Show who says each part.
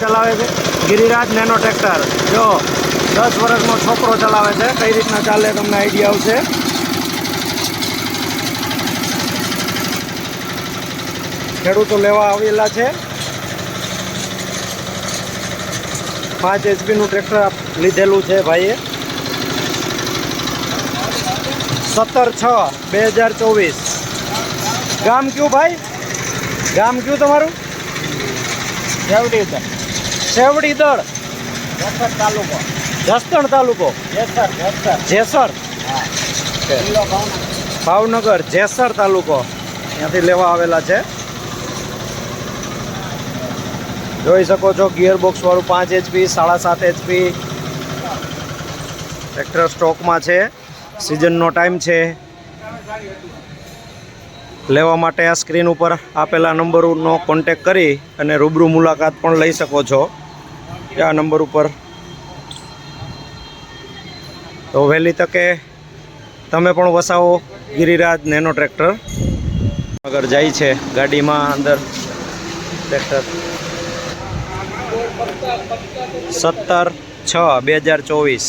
Speaker 1: ચલાવે છે. Giriraj nano tractor. જો દસ વર્ષનો છોકરો ચલાવે છે. કઈ રીતના ચાલે તમને આઈડિયા આવશે? ખેડૂતો લેવા આવેલા છે. પાંચ એચપીનું ટ્રેક્ટર લીધેલું છે ભાઈએ. સત્તર છ, બે હજાર ચોવીસ. ગામ કયું ભાઈ? ગામ કયું તમારું?
Speaker 2: જાવડી છે
Speaker 1: સેવડી દળ.
Speaker 2: જસર તાલુકો.
Speaker 1: જસદણ તાલુકો.
Speaker 2: જેસર જેસર.
Speaker 1: જેસર. ભાવનગર. જેસર તાલુકો. ત્યાંથી લેવા આવેલા છે. જોઈ શકો છો ગિયર બોક્સ વાળું પાંચ એચપી સાડા સાત એચપી ટ્રેક્ટર સ્ટોકમાં છે. સિઝનનો ટાઈમ છે. લેવા માટે આ સ્ક્રીન ઉપર આપેલા નંબરનો કોન્ટેક કરી અને રૂબરૂ મુલાકાત પણ લઈ શકો છો. આ નંબર ઉપર. તો વહેલી તકે તમે પણ વસાવો ગિરિરાજ નેનો ટ્રેક્ટર. આગળ જાય છે ગાડીમાં અંદર ટ્રેક્ટર. સત્તર છ, બે હજાર ચોવીસ.